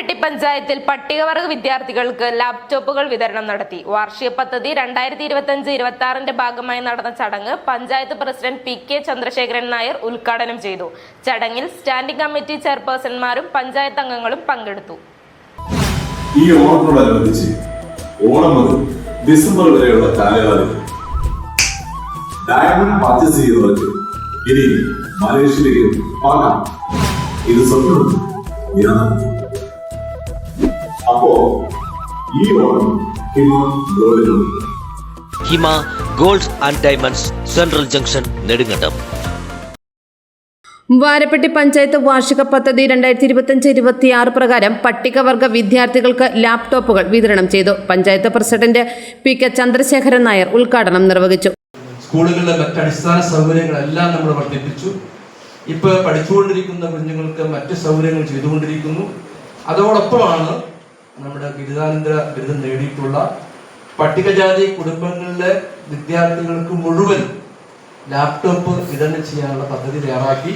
വാരപ്പെട്ടി പഞ്ചായത്തിൽ പട്ടികവർഗ വിദ്യാർത്ഥികൾക്ക് ലാപ്ടോപ്പുകൾ വിതരണം നടത്തി. വാർഷിക പദ്ധതി രണ്ടായിരത്തി ഇരുപത്തിയഞ്ച് ഇരുപത്തി ആറിന്റെ ഭാഗമായി നടന്ന ചടങ്ങ് panchayat president P K Chandrasekharan Nair ഉദ്ഘാടനം ചെയ്തു. ചടങ്ങിൽ സ്റ്റാൻഡിംഗ് കമ്മിറ്റി ചെയർപേഴ്സൺമാരും പഞ്ചായത്ത് അംഗങ്ങളും പങ്കെടുത്തു. ഈ ഓണത്തോടനുബന്ധിച്ച് ഓണം മുതൽ ഡിസംബർ വരെയുള്ള കാലയളവിൽ ഡയമണ്ട് പർച്ചേസ് ചെയ്യുന്നവർക്ക് ഇനി മലേഷ്യയിലേക്ക് പാകാം. ഇത് സ്വപ്നം ഞാൻ അപ്പോ ഈ Onam ഗോൾഡിലുണ്ട് Hima gold and diamonds central junction Nedumkandam. Varappetty panchayat വാർഷിക പദ്ധതി രണ്ടായിരത്തി ഇരുപത്തിയഞ്ച് ഇരുപത്തിയാറ് പ്രകാരം പട്ടികവർഗ വിദ്യാർത്ഥികൾക്ക് ലാപ്ടോപ്പുകൾ വിതരണം ചെയ്തു. Panchayat president P K Chandrasekharan Nair ഉദ്ഘാടനം നിർവഹിച്ചു. സ്കൂളുകളിലെ മറ്റ് അടിസ്ഥാന സൗകര്യങ്ങളെല്ലാം നമ്മൾ വർദ്ധിപ്പിച്ചു. ഇപ്പോൾ പഠിച്ചുകൊണ്ടിരിക്കുന്ന കുഞ്ഞുങ്ങൾക്ക് മറ്റ് സൗകര്യങ്ങൾ ചെയ്തുകൊണ്ടിരിക്കുന്നു. അതോടൊപ്പമാണ് നമ്മുടെ ബിരുദാനന്തര ബിരുദം നേടിയിട്ടുള്ള പട്ടികജാതി കുടുംബങ്ങളിലെ വിദ്യാർത്ഥികൾക്ക് മുഴുവൻ ലാപ്ടോപ്പ് വിതരണം ചെയ്യാനുള്ള പദ്ധതി തയ്യാറാക്കി.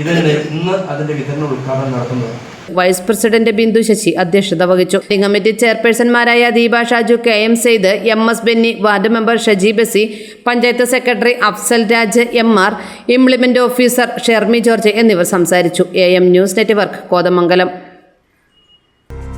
ഇതിന് ഇന്ന് അതിന്റെ വിതരണ ഉദ്ഘാടനം നടത്തുന്നത്. വൈസ് പ്രസിഡന്റ് ബിന്ദു ശശി അധ്യക്ഷത വഹിച്ചു. Committee ചെയർപേഴ്സൺമാരായ Deepa Shaju K M Saeed M S Benny ward member Shaji Basi panchayat secretary Afsal Raj M R implement officer Shermi George എന്നിവർ സംസാരിച്ചു. A M news network Kothamangalam.